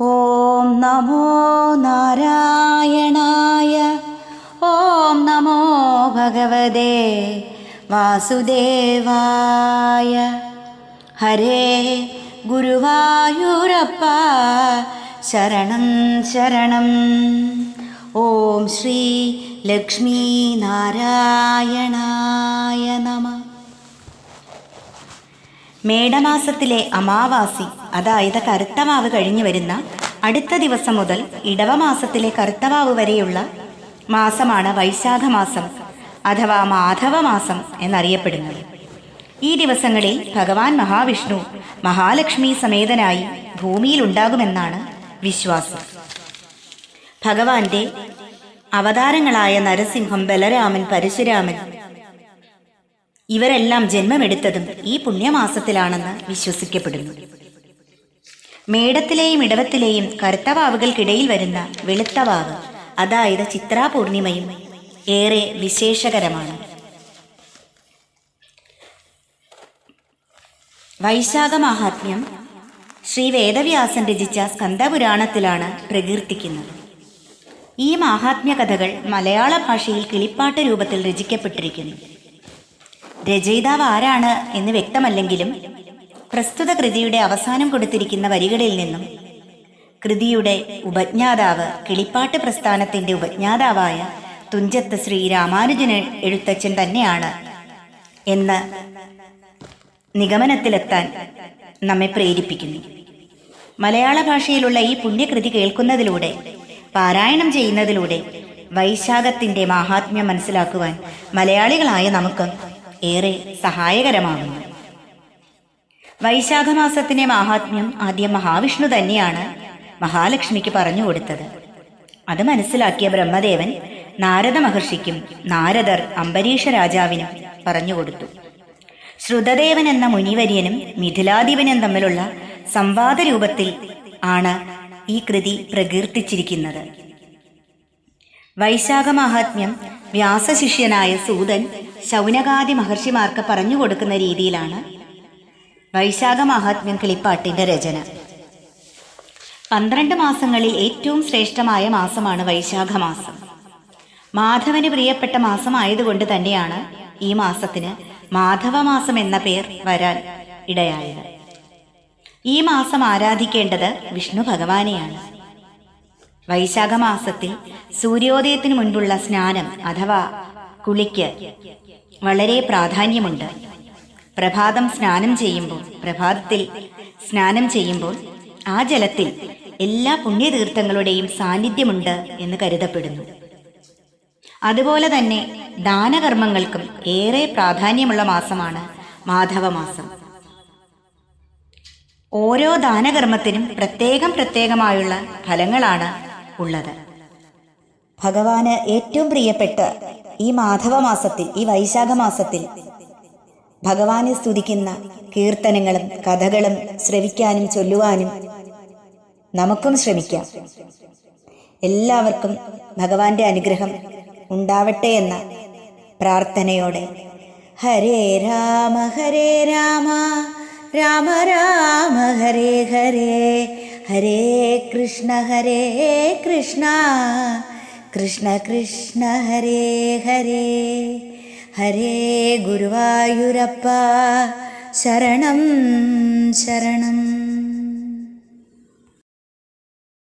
ഓം നമോ നാരായണായ ഓം നമോ ഭഗവതേ വാസുദേവായ. ഹരേ ഗുരുവായൂരപ്പ ശരണം ശരണം. ഓം ശ്രീ ലക്ഷ്മീനാരായണായ നമ. മേടമാസത്തിലെ അമാവാസി അതായത് കറുത്തവാവ് കഴിഞ്ഞു വരുന്ന അടുത്ത ദിവസം മുതൽ ഇടവമാസത്തിലെ കറുത്തവാവ് വരെയുള്ള മാസമാണ് വൈശാഖ മാസം അഥവാ മാധവ മാസം എന്നറിയപ്പെടുന്നത്. ഈ ദിവസങ്ങളിൽ ഭഗവാൻ മഹാവിഷ്ണു മഹാലക്ഷ്മി സമേതനായി ഭൂമിയിൽ ഉണ്ടാകുമെന്നാണ് വിശ്വാസം. ഭഗവാന്റെ അവതാരങ്ങളായ നരസിംഹം ബലരാമൻ പരശുരാമൻ ഇവരെല്ലാം ജന്മമെടുത്തതും ഈ പുണ്യമാസത്തിലാണെന്ന് വിശ്വസിക്കപ്പെടുന്നു. മേടത്തിലെയും ഇടവത്തിലെയും കറുത്തവാവുകൾക്കിടയിൽ വരുന്ന വെളുത്തവാവ് അതായത് ചിത്രാ പൂർണിമയും ഏറെ വിശേഷകരമാണ്. വൈശാഖ മാഹാത്മ്യം ശ്രീ വേദവ്യാസൻ രചിച്ച സ്കന്ദപുരാണത്തിലാണ് പ്രകീർത്തിക്കുന്നത്. ഈ മാഹാത്മ്യ കഥകൾ മലയാള ഭാഷയിൽ കിളിപ്പാട്ട് രൂപത്തിൽ രചിക്കപ്പെട്ടിരിക്കുന്നു. രചയിതാവ് ആരാണ് എന്ന് വ്യക്തമല്ലെങ്കിലും പ്രസ്തുത കൃതിയുടെ അവസാനം കൊടുത്തിരിക്കുന്ന വരികളിൽ നിന്നും കൃതിയുടെ ഉപജ്ഞാതാവ് കിളിപ്പാട്ട് പ്രസ്ഥാനത്തിന്റെ ഉപജ്ഞാതാവായ തുഞ്ചത്ത് ശ്രീ രാമാനുജൻ എഴുത്തച്ഛൻ തന്നെയാണ് എന്ന് നിഗമനത്തിലെത്താൻ നമ്മെ പ്രേരിപ്പിക്കുന്നു. മലയാള ഭാഷയിലുള്ള ഈ പുണ്യകൃതി കേൾക്കുന്നതിലൂടെ പാരായണം ചെയ്യുന്നതിലൂടെ വൈശാഖത്തിന്റെ മാഹാത്മ്യം മനസ്സിലാക്കുവാൻ മലയാളികളായ നമുക്ക് ഏറെ സഹായകരമാകുന്നു. വൈശാഖമാസത്തിന്റെ മഹാത്മ്യം മാഹാത്മ്യം ആദ്യം മഹാവിഷ്ണു തന്നെയാണ് മഹാലക്ഷ്മിക്ക് പറഞ്ഞു കൊടുത്തത്. അത് മനസ്സിലാക്കിയ ബ്രഹ്മദേവൻ നാരദ മഹർഷിക്കും നാരദർ അംബരീഷ രാജാവിനും പറഞ്ഞു കൊടുത്തു. ശ്രുതദേവൻ എന്ന മുനിവര്യനും മിഥിലാധിപനും തമ്മിലുള്ള സംവാദ രൂപത്തിൽ ആണ് ഈ കൃതി പ്രകീർത്തിച്ചിരിക്കുന്നത്. വൈശാഖ മഹാത്മ്യം വ്യാസശിഷ്യനായ സൂതൻ ശൗനകാദി മഹർഷിമാർക്ക് പറഞ്ഞു കൊടുക്കുന്ന രീതിയിലാണ് വൈശാഖ മഹാത്മ്യം കിളിപ്പാട്ടിന്റെ രചന. പന്ത്രണ്ട് മാസങ്ങളിൽ ഏറ്റവും ശ്രേഷ്ഠമായ മാസമാണ് വൈശാഖ മാസം. മാധവന് പ്രിയപ്പെട്ട മാസമായതുകൊണ്ട് തന്നെയാണ് ഈ മാസത്തിന് മാധവമാസം എന്ന പേർ വരാൻ ഇടയായത്. ഈ മാസം ആരാധിക്കേണ്ടത് വിഷ്ണു ഭഗവാനെയാണ്. വൈശാഖ മാസത്തിൽ സൂര്യോദയത്തിന് മുൻപുള്ള സ്നാനം അഥവാ കുളിക്ക് വളരെ പ്രാധാന്യമുണ്ട്. പ്രഭാതം സ്നാനം ചെയ്യുമ്പോൾ പ്രഭാതത്തിൽ സ്നാനം ചെയ്യുമ്പോൾ ആ ജലത്തിൽ എല്ലാ പുണ്യതീർത്ഥങ്ങളുടെയും സാന്നിധ്യമുണ്ട് എന്ന് കരുതപ്പെടുന്നു. അതുപോലെ തന്നെ ദാനകർമ്മങ്ങൾക്കും ഏറെ പ്രാധാന്യമുള്ള മാസമാണ് മാധവമാസം. ഓരോ ദാനകർമ്മത്തിനും പ്രത്യേകം പ്രത്യേകമായുള്ള ഫലങ്ങളാണ് ഉള്ളത്. ഭഗവാന് ഏറ്റവും പ്രിയപ്പെട്ട ഈ മാധവ മാസത്തിൽ ഈ വൈശാഖ മാസത്തിൽ ഭഗവാനെ സ്തുതിക്കുന്ന കീർത്തനങ്ങളും കഥകളും ശ്രവിക്കാനും ചൊല്ലുവാനും നമുക്കും ശ്രമിക്കാം. എല്ലാവർക്കും ഭഗവാന്റെ അനുഗ്രഹം ഉണ്ടാവട്ടെ എന്ന പ്രാർത്ഥനയോടെ. ഹരേ രാമ ഹരേ രാമ രാമ രാമ ഹരേ ഹരേ ഹരേ കൃഷ്ണ ഹരേ കൃഷ്ണ. കൃഷ്ണ കൃഷ്ണ ഹരേ ഹരേ. ഹരേ ഗുരുവായൂരപ്പ. ശരണം ശരണം.